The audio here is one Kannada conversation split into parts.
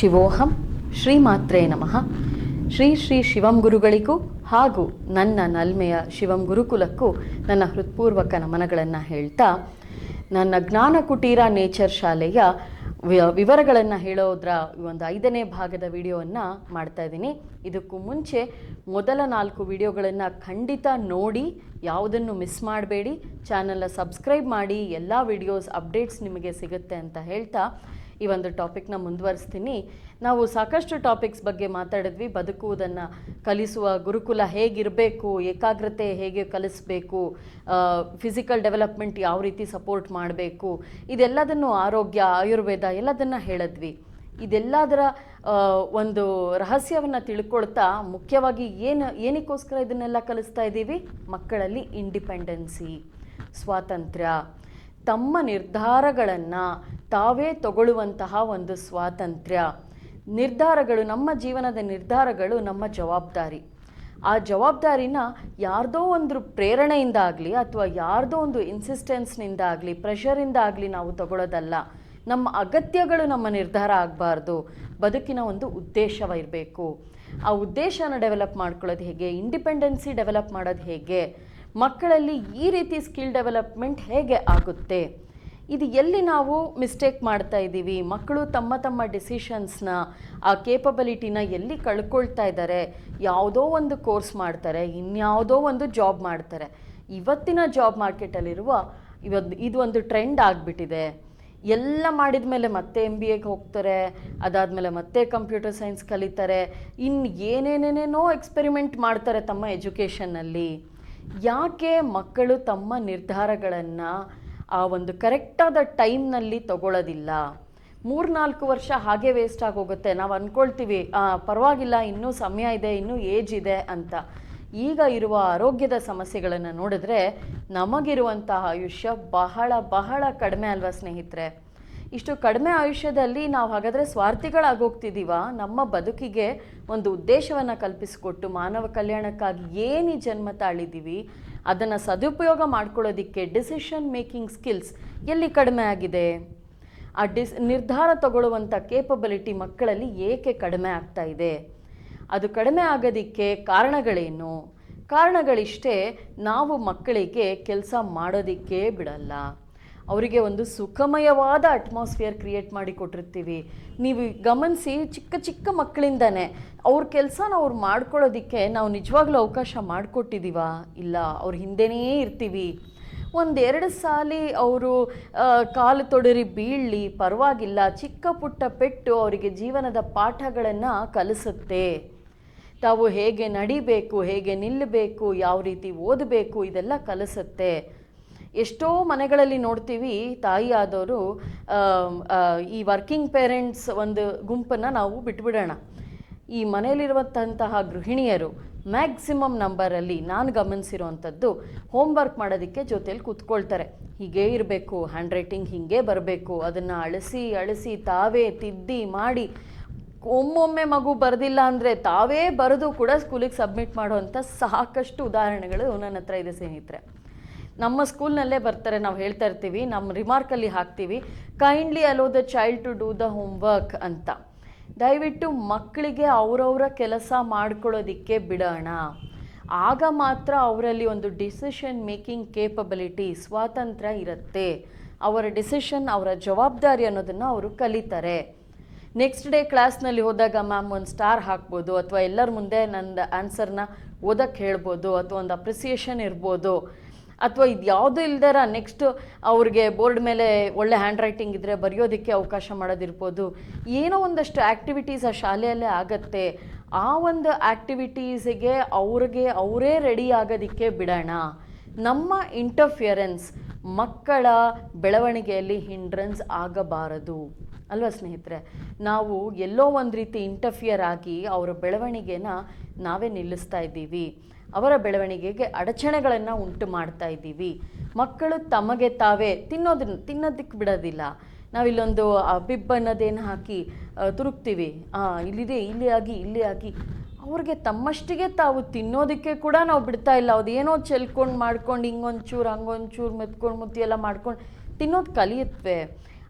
ಶಿವೋಹಂ ಶ್ರೀಮಾತ್ರೇ ನಮಃ. ಶ್ರೀ ಶ್ರೀ ಶಿವಂ ಗುರುಗಳಿಗೂ ಹಾಗೂ ನನ್ನ ನಲ್ಮೆಯ ಶಿವಂ ಗುರುಕುಲಕ್ಕೂ ನನ್ನ ಹೃತ್ಪೂರ್ವಕ ನಮನಗಳನ್ನು ಹೇಳ್ತಾ, ನನ್ನ ಜ್ಞಾನ ಕುಟೀರ ನೇಚರ್ ಶಾಲೆಯ ವಿವರಗಳನ್ನು ಹೇಳೋದ್ರ ಒಂದು ಐದನೇ ಭಾಗದ ವಿಡಿಯೋವನ್ನು ಮಾಡ್ತಾ ಇದ್ದೀನಿ. ಇದಕ್ಕೂ ಮುಂಚೆ ಮೊದಲ ನಾಲ್ಕು ವಿಡಿಯೋಗಳನ್ನು ಖಂಡಿತ ನೋಡಿ, ಯಾವುದನ್ನು ಮಿಸ್ ಮಾಡಬೇಡಿ, ಚಾನಲ್ನ ಸಬ್ಸ್ಕ್ರೈಬ್ ಮಾಡಿ, ಎಲ್ಲ ವಿಡಿಯೋಸ್, ಅಪ್ಡೇಟ್ಸ್ ನಿಮಗೆ ಸಿಗುತ್ತೆ ಅಂತ ಹೇಳ್ತಾ ಈ ಒಂದು ಟಾಪಿಕ್ನ ಮುಂದುವರಿಸ್ತೀನಿ. ನಾವು ಸಾಕಷ್ಟು ಟಾಪಿಕ್ಸ್ ಬಗ್ಗೆ ಮಾತಾಡಿದ್ವಿ. ಬದುಕುವುದನ್ನು ಕಲಿಸುವ ಗುರುಕುಲ ಹೇಗಿರಬೇಕು, ಏಕಾಗ್ರತೆ ಹೇಗೆ ಕಲಿಸಬೇಕು ಫಿಸಿಕಲ್ ಡೆವಲಪ್ಮೆಂಟ್ ಯಾವ ರೀತಿ ಸಪೋರ್ಟ್ ಮಾಡಬೇಕು, ಇದೆಲ್ಲದನ್ನು ಆರೋಗ್ಯ, ಆಯುರ್ವೇದ ಎಲ್ಲದನ್ನು ಹೇಳಿದ್ವಿ. ಇದೆಲ್ಲದರ ಒಂದು ರಹಸ್ಯವನ್ನು ತಿಳ್ಕೊಳ್ತಾ ಮುಖ್ಯವಾಗಿ ಏನು ಏನಕ್ಕೋಸ್ಕರ ಇದನ್ನೆಲ್ಲ ಕಲಿಸ್ತಾ ಇದ್ದೀವಿ ಮಕ್ಕಳಲ್ಲಿ ಇಂಡಿಪೆಂಡೆನ್ಸಿ ಸ್ವಾತಂತ್ರ್ಯ. ತಮ್ಮ ನಿರ್ಧಾರಗಳನ್ನು ತಾವೇ ತಗೊಳ್ಳುವಂತಹ ಒಂದು ಸ್ವಾತಂತ್ರ್ಯ. ನಿರ್ಧಾರಗಳು, ನಮ್ಮ ಜೀವನದ ನಿರ್ಧಾರಗಳು ನಮ್ಮ ಜವಾಬ್ದಾರಿ. ಆ ಜವಾಬ್ದಾರಿನ ಯಾರ್ದೋ ಒಂದು ಪ್ರೇರಣೆಯಿಂದ ಆಗಲಿ ಅಥವಾ ಯಾರ್ದೋ ಒಂದು ಇನ್ಸಿಸ್ಟೆನ್ಸ್ನಿಂದ ಆಗಲಿ ಪ್ರೆಷರಿಂದ ಆಗಲಿ ನಾವು ತಗೊಳ್ಳೋದಲ್ಲ ನಮ್ಮ ಅಗತ್ಯಗಳು ನಮ್ಮ ನಿರ್ಧಾರ ಆಗಬಾರ್ದು. ಬದುಕಿನ ಒಂದು ಉದ್ದೇಶವಿರಬೇಕು ಆ ಉದ್ದೇಶನ ಡೆವಲಪ್ ಮಾಡ್ಕೊಳ್ಳೋದು ಹೇಗೆ? ಇಂಡಿಪೆಂಡೆನ್ಸಿ ಡೆವಲಪ್ ಮಾಡೋದು ಹೇಗೆ? ಮಕ್ಕಳಲ್ಲಿ ಈ ರೀತಿ ಸ್ಕಿಲ್ ಡೆವಲಪ್ಮೆಂಟ್ ಹೇಗೆ ಆಗುತ್ತೆ? ಇದು ಎಲ್ಲಿ ನಾವು ಮಿಸ್ಟೇಕ್ ಮಾಡ್ತಾ ಇದ್ದೀವಿ? ಮಕ್ಕಳು ತಮ್ಮ ತಮ್ಮ ಡಿಸಿಷನ್ಸ್ನ, ಆ ಕೇಪಬಿಲಿಟಿನ ಎಲ್ಲಿ ಕಳ್ಕೊಳ್ತಾ ಇದ್ದಾರೆ? ಯಾವುದೋ ಒಂದು ಕೋರ್ಸ್ ಮಾಡ್ತಾರೆ, ಇನ್ಯಾವುದೋ ಒಂದು ಜಾಬ್ ಮಾಡ್ತಾರೆ. ಇವತ್ತಿನ ಜಾಬ್ ಮಾರ್ಕೆಟಲ್ಲಿರುವ ಇವತ್ತು ಇದು ಟ್ರೆಂಡ್ ಆಗಿಬಿಟ್ಟಿದೆ. ಎಲ್ಲ ಮಾಡಿದ ಮೇಲೆ ಮತ್ತೆ ಎಂ ಬಿ ಎಗೆ ಹೋಗ್ತಾರೆ, ಅದಾದಮೇಲೆ ಮತ್ತೆ ಕಂಪ್ಯೂಟರ್ ಸೈನ್ಸ್ ಕಲಿತಾರೆ. ಇನ್ನು ಏನೇನೇನೇನೋ ಎಕ್ಸ್ಪೆರಿಮೆಂಟ್ ಮಾಡ್ತಾರೆ ತಮ್ಮ ಎಜುಕೇಷನ್ನಲ್ಲಿ ಯಾಕೆ ಮಕ್ಕಳು ತಮ್ಮ ನಿರ್ಧಾರಗಳನ್ನು ಆ ಒಂದು ಕರೆಕ್ಟಾದ ಟೈಮ್ನಲ್ಲಿ ತಗೊಳ್ಳೋದಿಲ್ಲ ಮೂರ್ನಾಲ್ಕು ವರ್ಷ ಹಾಗೆ ವೇಸ್ಟ್ ಆಗೋಗುತ್ತೆ. ನಾವು ಅಂದ್ಕೊಳ್ತೀವಿ ಪರವಾಗಿಲ್ಲ, ಇನ್ನೂ ಸಮಯ ಇದೆ, ಇನ್ನೂ ಏಜ್ ಇದೆ ಅಂತ. ಈಗ ಇರುವ ಆರೋಗ್ಯದ ಸಮಸ್ಯೆಗಳನ್ನು ನೋಡಿದ್ರೆ ನಮಗಿರುವಂತಹ ಆಯುಷ್ಯ ಬಹಳ ಬಹಳ ಕಡಿಮೆ ಅಲ್ವಾ ಸ್ನೇಹಿತರೆ? ಇಷ್ಟು ಕಡಿಮೆ ಆಯುಷ್ಯದಲ್ಲಿ ನಾವು ಹಾಗಾದರೆ ಸ್ವಾರ್ಥಿಗಳಾಗೋಗ್ತಿದ್ದೀವ ನಮ್ಮ ಬದುಕಿಗೆ ಒಂದು ಉದ್ದೇಶವನ್ನು ಕಲ್ಪಿಸಿಕೊಟ್ಟು ಮಾನವ ಕಲ್ಯಾಣಕ್ಕಾಗಿ ಏನು ಜನ್ಮ ತಾಳಿದ್ದೀವಿ ಅದನ್ನು ಸದುಪಯೋಗ ಮಾಡ್ಕೊಳ್ಳೋದಕ್ಕೆ ಡಿಸಿಷನ್ ಮೇಕಿಂಗ್ ಸ್ಕಿಲ್ಸ್ ಎಲ್ಲಿ ಕಡಿಮೆ ಆಗಿದೆ? ಆ ಡಿಸ್ ನಿರ್ಧಾರ ತಗೊಳ್ಳುವಂಥ ಕೇಪಬಿಲಿಟಿ ಮಕ್ಕಳಲ್ಲಿ ಏಕೆ ಕಡಿಮೆ ಆಗ್ತಾ ಇದೆ? ಅದು ಕಡಿಮೆ ಆಗೋದಕ್ಕೆ ಕಾರಣಗಳೇನು? ಕಾರಣಗಳಿಷ್ಟೇ ನಾವು ಮಕ್ಕಳಿಗೆ ಕೆಲಸ ಮಾಡೋದಕ್ಕೆ ಬಿಡಲ್ಲ. ಅವರಿಗೆ ಒಂದು ಸುಖಮಯವಾದ ಅಟ್ಮಾಸ್ಫಿಯರ್ ಕ್ರಿಯೇಟ್ ಮಾಡಿ ಕೊಟ್ಟಿರ್ತೀವಿ. ನೀವು ಗಮನಿಸಿ ಚಿಕ್ಕ ಚಿಕ್ಕ ಮಕ್ಕಳಿಂದನೇ ಅವ್ರ ಕೆಲಸನ ಅವ್ರು ಮಾಡ್ಕೊಳ್ಳೋದಕ್ಕೆ ನಾವು ನಿಜವಾಗ್ಲೂ ಅವಕಾಶ ಮಾಡಿಕೊಟ್ಟಿದ್ದೀವಾ ಇಲ್ಲ, ಅವ್ರ ಹಿಂದೆನೇ ಇರ್ತೀವಿ. ಒಂದೆರಡು ಸಾಲಿ ಅವರು ಕಾಲು ತೊಡರಿ ಬೀಳಲಿ, ಪರವಾಗಿಲ್ಲ, ಚಿಕ್ಕ ಪುಟ್ಟ ಪೆಟ್ಟು ಅವರಿಗೆ ಜೀವನದ ಪಾಠಗಳನ್ನು ಕಲಿಸುತ್ತೆ. ತಾವು ಹೇಗೆ ನಡಿಬೇಕು, ಹೇಗೆ ನಿಲ್ಲಬೇಕು ಯಾವ ರೀತಿ ಓದಬೇಕು, ಇದೆಲ್ಲ ಕಲಿಸುತ್ತೆ. ಎಷ್ಟೋ ಮನೆಗಳಲ್ಲಿ ನೋಡ್ತೀವಿ, ತಾಯಿ ಆದವರು ಈ ವರ್ಕಿಂಗ್ ಪೇರೆಂಟ್ಸ್ ಒಂದು ಗುಂಪನ್ನು ನಾವು ಬಿಟ್ಬಿಡೋಣ. ಈ ಮನೆಯಲ್ಲಿರುವಂತಹ ಗೃಹಿಣಿಯರು ಮ್ಯಾಕ್ಸಿಮಮ್ ನಂಬರಲ್ಲಿ ನಾನು ಗಮನಿಸಿರುವಂಥದ್ದು ಹೋಮ್ವರ್ಕ್ ಮಾಡೋದಕ್ಕೆ ಜೊತೆಯಲ್ಲಿ ಕೂತ್ಕೊಳ್ತಾರೆ. ಹೀಗೇ ಇರಬೇಕು ಹ್ಯಾಂಡ್ ರೈಟಿಂಗ್ ಹೀಗೆ ಬರಬೇಕು, ಅದನ್ನು ಅಳಿಸಿ ಅಳಿಸಿ, ತಾವೇ ತಿದ್ದಿ ಮಾಡಿ, ಒಮ್ಮೊಮ್ಮೆ ಮಗು ಬರೆದಿಲ್ಲ ಅಂದರೆ ತಾವೇ ಬರೆದು ಕೂಡ ಸ್ಕೂಲಿಗೆ ಸಬ್ಮಿಟ್ ಮಾಡುವಂಥ ಸಾಕಷ್ಟು ಉದಾಹರಣೆಗಳು ನನ್ನ ಹತ್ರ ಇದೆ ಸ್ನೇಹಿತರೆ. ನಮ್ಮ ಸ್ಕೂಲ್ನಲ್ಲೇ ಬರ್ತಾರೆ, ನಾವು ಹೇಳ್ತಾ ಇರ್ತೀವಿ ನಮ್ಮ ರಿಮಾರ್ಕಲ್ಲಿ ಹಾಕ್ತೀವಿ. Kindly allow the child to do the homework ಅಂತ. ದಯವಿಟ್ಟು ಮಕ್ಕಳಿಗೆ ಅವರವರ ಕೆಲಸ ಮಾಡ್ಕೊಳ್ಳೋದಿಕ್ಕೆ ಬಿಡೋಣ. ಆಗ ಮಾತ್ರ ಅವರಲ್ಲಿ ಒಂದು ಡಿಸಿಷನ್ ಮೇಕಿಂಗ್ ಕೇಪಬಿಲಿಟಿ ಸ್ವಾತಂತ್ರ್ಯ ಇರುತ್ತೆ. ಅವರ ಡಿಸಿಷನ್ ಅವರ ಜವಾಬ್ದಾರಿ ಅನ್ನೋದನ್ನು ಅವರು ಕಲಿತಾರೆ. ನೆಕ್ಸ್ಟ್ ಡೇ ಕ್ಲಾಸ್ನಲ್ಲಿ ಹೋದಾಗ ಮ್ಯಾಮ್ ಒಂದು ಸ್ಟಾರ್ ಹಾಕ್ಬೋದು, ಅಥವಾ ಎಲ್ಲರ ಮುಂದೆ ನನ್ನ ಆನ್ಸರ್ನ ಓದಕ್ಕೆ ಹೇಳ್ಬೋದು, ಅಥವಾ ಒಂದು ಅಪ್ರಿಸಿಯೇಷನ್ ಇರ್ಬೋದು. ಅಥವಾ ಇದು ಯಾವುದೂ ಇಲ್ದಾರ ನೆಕ್ಸ್ಟ್ ಅವ್ರಿಗೆ ಬೋರ್ಡ್ ಮೇಲೆ ಒಳ್ಳೆ ಹ್ಯಾಂಡ್ ರೈಟಿಂಗ್ ಇದ್ದರೆ ಬರೆಯೋದಕ್ಕೆ ಅವಕಾಶ ಮಾಡೋದಿರ್ಬೋದು. ಏನೋ ಒಂದಷ್ಟು ಆ್ಯಕ್ಟಿವಿಟೀಸ್ ಆ ಶಾಲೆಯಲ್ಲೇ ಆಗತ್ತೆ. ಆ ಒಂದು ಆ್ಯಕ್ಟಿವಿಟೀಸಿಗೆ ಅವ್ರಿಗೆ ಅವರೇ ರೆಡಿ ಆಗೋದಕ್ಕೆ ಬಿಡೋಣ. ನಮ್ಮ ಇಂಟರ್ಫಿಯರೆನ್ಸ್ ಮಕ್ಕಳ ಬೆಳವಣಿಗೆಯಲ್ಲಿ ಹಿಂಡ್ರೆನ್ಸ್ ಆಗಬಾರದು. ಅಲ್ವಾ ಸ್ನೇಹಿತರೆ? ನಾವು ಎಲ್ಲೋ ಒಂದು ರೀತಿ ಇಂಟರ್ಫಿಯರ್ ಆಗಿ ಅವರ ಬೆಳವಣಿಗೆನ ನಾವೇ ನಿಲ್ಲಿಸ್ತಾ ಇದ್ದೀವಿ. ಅವರ ಬೆಳವಣಿಗೆಗೆ ಅಡಚಣೆಗಳನ್ನು ಉಂಟು ಮಾಡ್ತಾ ಇದ್ದೀವಿ. ಮಕ್ಕಳು ತಮಗೆ ತಾವೇ ತಿನ್ನೋದನ್ನ ತಿನ್ನೋದಕ್ಕೆ ಬಿಡೋದಿಲ್ಲ. ನಾವಿಲ್ಲೊಂದು ಬಿಬ್ ಅನ್ನೋದೇನು ಹಾಕಿ ತುರುಕ್ತೀವಿ. ಇಲ್ಲಿದೆ, ಇಲ್ಲಿ ಆಗಿ ಇಲ್ಲಿ ಆಗಿ. ಅವ್ರಿಗೆ ತಮ್ಮಷ್ಟಿಗೆ ತಾವು ತಿನ್ನೋದಕ್ಕೆ ಕೂಡ ನಾವು ಬಿಡ್ತಾ ಇಲ್ಲ. ಅದೇನೋ ಚೆಲ್ಕೊಂಡು ಮಾಡ್ಕೊಂಡು, ಹಿಂಗೊಂಚೂರು, ಹಂಗೊಂಚೂರು ಮೆತ್ಕೊಂಡು ಮುತ್ತಿ ಎಲ್ಲ ಮಾಡ್ಕೊಂಡು ತಿನ್ನೋದು ಕಲಿಯುತ್ತವೆ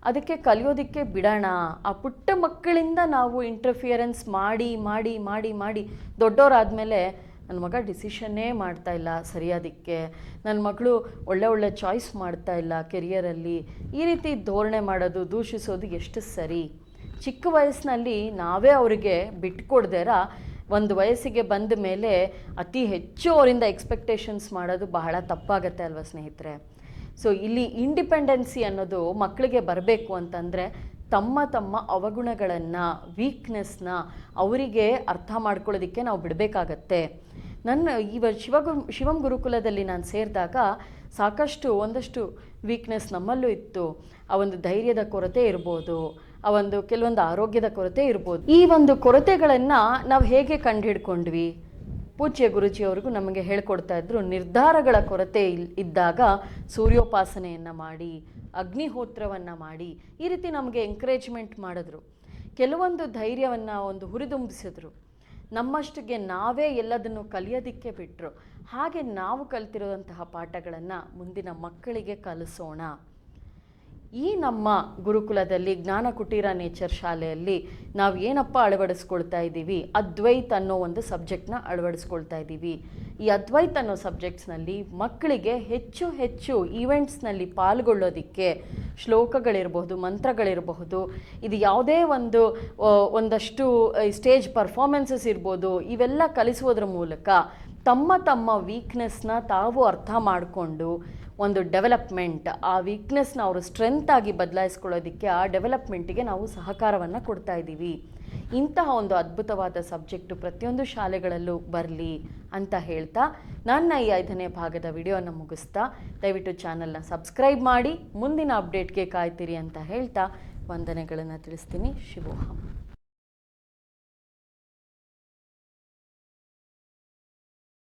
ಅದಕ್ಕೆ ಕಲಿಯೋದಕ್ಕೆ ಬಿಡೋಣ. ಆ ಪುಟ್ಟ ಮಕ್ಕಳಿಂದ ನಾವು ಇಂಟರ್ಫಿಯರೆನ್ಸ್ ಮಾಡಿ ಮಾಡಿ ಮಾಡಿ ಮಾಡಿ ದೊಡ್ಡವರಾದಮೇಲೆ ನನ್ನ ಮಗ ಡಿಸಿಷನ್ನೇ ಮಾಡ್ತಾ ಇಲ್ಲ ಸರಿಯಾದಕ್ಕೆ. ನನ್ನ ಮಗಳು ಒಳ್ಳೆ ಒಳ್ಳೆ ಚಾಯ್ಸ್ ಮಾಡ್ತಾ ಇಲ್ಲ ಕೆರಿಯರಲ್ಲಿ. ಈ ರೀತಿ ಧೋರಣೆ ಮಾಡೋದು, ದೂಷಿಸೋದು ಎಷ್ಟು ಸರಿ? ಚಿಕ್ಕ ವಯಸ್ಸಿನಲ್ಲಿ ನಾವೇ ಅವರಿಗೆ ಬಿಟ್ಕೊಡ್ದೇರ? ಒಂದು ವಯಸ್ಸಿಗೆ ಬಂದ ಮೇಲೆ ಅತಿ ಹೆಚ್ಚು ಅವರಿಂದ ಎಕ್ಸ್ಪೆಕ್ಟೇಷನ್ಸ್ ಮಾಡೋದು ಬಹಳ ತಪ್ಪಾಗತ್ತೆ ಅಲ್ವಾ ಸ್ನೇಹಿತರೆ? ಸೊ ಇಲ್ಲಿ ಇಂಡಿಪೆಂಡೆನ್ಸಿ ಅನ್ನೋದು ಮಕ್ಕಳಿಗೆ ಬರಬೇಕು ಅಂತಂದರೆ ತಮ್ಮ ತಮ್ಮ ಅವಗುಣಗಳನ್ನು ವೀಕ್ನೆಸ್ನ ಅವರಿಗೆ ಅರ್ಥ ಮಾಡ್ಕೊಳ್ಳೋದಕ್ಕೆ ನಾವು ಬಿಡಬೇಕಾಗತ್ತೆ. ನನ್ನ ಇವ ಶಿವಗು, ಶಿವಂ ಗುರುಕುಲದಲ್ಲಿ ನಾನು ಸೇರಿದಾಗ ಸಾಕಷ್ಟು, ಒಂದಷ್ಟು ವೀಕ್ನೆಸ್ ನಮ್ಮಲ್ಲೂ ಇತ್ತು. ಆ ಒಂದು ಧೈರ್ಯದ ಕೊರತೆ ಇರ್ಬೋದು, ಆ ಒಂದು ಕೆಲವೊಂದು ಆರೋಗ್ಯದ ಕೊರತೆ ಇರ್ಬೋದು. ಈ ಒಂದು ಕೊರತೆಗಳನ್ನು ನಾವು ಹೇಗೆ ಕಂಡುಹಿಡ್ಕೊಂಡ್ವಿ? ಪೂಜ್ಯ ಗುರುಜಿಯವ್ರಿಗೂ ನಮಗೆ ಹೇಳ್ಕೊಡ್ತಾ ಇದ್ರು, ನಿರ್ಧಾರಗಳ ಕೊರತೆ ಇದ್ದಾಗ ಸೂರ್ಯೋಪಾಸನೆಯನ್ನು ಮಾಡಿ, ಅಗ್ನಿಹೋತ್ರವನ್ನು ಮಾಡಿ, ಈ ರೀತಿ ನಮಗೆ ಎಂಕರೇಜ್ಮೆಂಟ್ ಮಾಡಿದ್ರು. ಕೆಲವೊಂದು ಧೈರ್ಯವನ್ನು ಒಂದು ಹುರಿದುಂಬಿಸಿದ್ರು. ನಮ್ಮಷ್ಟಿಗೆ ನಾವೇ ಎಲ್ಲದನ್ನು ಕಲಿಯೋದಕ್ಕೆ ಬಿಟ್ಟರು ಹಾಗೆ ನಾವು ಕಲ್ತಿರುವಂತಹ ಪಾಠಗಳನ್ನು ಮುಂದಿನ ಮಕ್ಕಳಿಗೆ ಕಲಿಸೋಣ. ಈ ನಮ್ಮ ಗುರುಕುಲದಲ್ಲಿ ಜ್ಞಾನ ಕುಟೀರ ನೇಚರ್ ಶಾಲೆಯಲ್ಲಿ ನಾವು ಏನಪ್ಪ ಅಳವಡಿಸ್ಕೊಳ್ತಾ ಇದ್ದೀವಿ? ಅದ್ವೈತ್ ಅನ್ನೋ ಒಂದು ಸಬ್ಜೆಕ್ಟ್ನ ಅಳವಡಿಸ್ಕೊಳ್ತಾ ಇದ್ದೀವಿ. ಈ ಅದ್ವೈತ್ ಅನ್ನೋ ಸಬ್ಜೆಕ್ಟ್ಸ್ನಲ್ಲಿ ಮಕ್ಕಳಿಗೆ ಹೆಚ್ಚು ಹೆಚ್ಚು ಈವೆಂಟ್ಸ್ನಲ್ಲಿ ಪಾಲ್ಗೊಳ್ಳೋದಕ್ಕೆ ಶ್ಲೋಕಗಳಿರಬಹುದು, ಮಂತ್ರಗಳಿರಬಹುದು, ಇದು ಯಾವುದೇ ಒಂದು ಒಂದಷ್ಟು ಸ್ಟೇಜ್ ಪರ್ಫಾರ್ಮೆನ್ಸಸ್ ಇರ್ಬೋದು, ಇವೆಲ್ಲ ಕಲಿಸುವುದರ ಮೂಲಕ ತಮ್ಮ ತಮ್ಮ ವೀಕ್ನೆಸ್ನ ತಾವು ಅರ್ಥ ಮಾಡಿಕೊಂಡು ಒಂದು ಡೆವಲಪ್ಮೆಂಟ್ ಆ ವೀಕ್ನೆಸ್ನ ಅವರು ಸ್ಟ್ರೆಂತ್ ಆಗಿ ಬದಲಾಯಿಸ್ಕೊಳ್ಳೋದಕ್ಕೆ ಆ ಡೆವಲಪ್ಮೆಂಟಿಗೆ ನಾವು ಸಹಕಾರವನ್ನು ಕೊಡ್ತಾ ಇದ್ದೀವಿ. ಇಂತಹ ಒಂದು ಅದ್ಭುತವಾದ ಸಬ್ಜೆಕ್ಟು ಪ್ರತಿಯೊಂದು ಶಾಲೆಗಳಲ್ಲೂ ಬರಲಿ ಅಂತ ಹೇಳ್ತಾ ನನ್ನ ಈ ಐದನೇ ಭಾಗದ ವಿಡಿಯೋನ ಮುಗಿಸ್ತಾ ದಯವಿಟ್ಟು ಚಾನಲ್ನ ಸಬ್ಸ್ಕ್ರೈಬ್ ಮಾಡಿ, ಮುಂದಿನ ಅಪ್ಡೇಟ್ಗೆ ಕಾಯ್ತೀರಿ ಅಂತ ಹೇಳ್ತಾ, ವಂದನೆಗಳನ್ನು ತಿಳಿಸ್ತೀನಿ. ಶಿವೋಹಂ.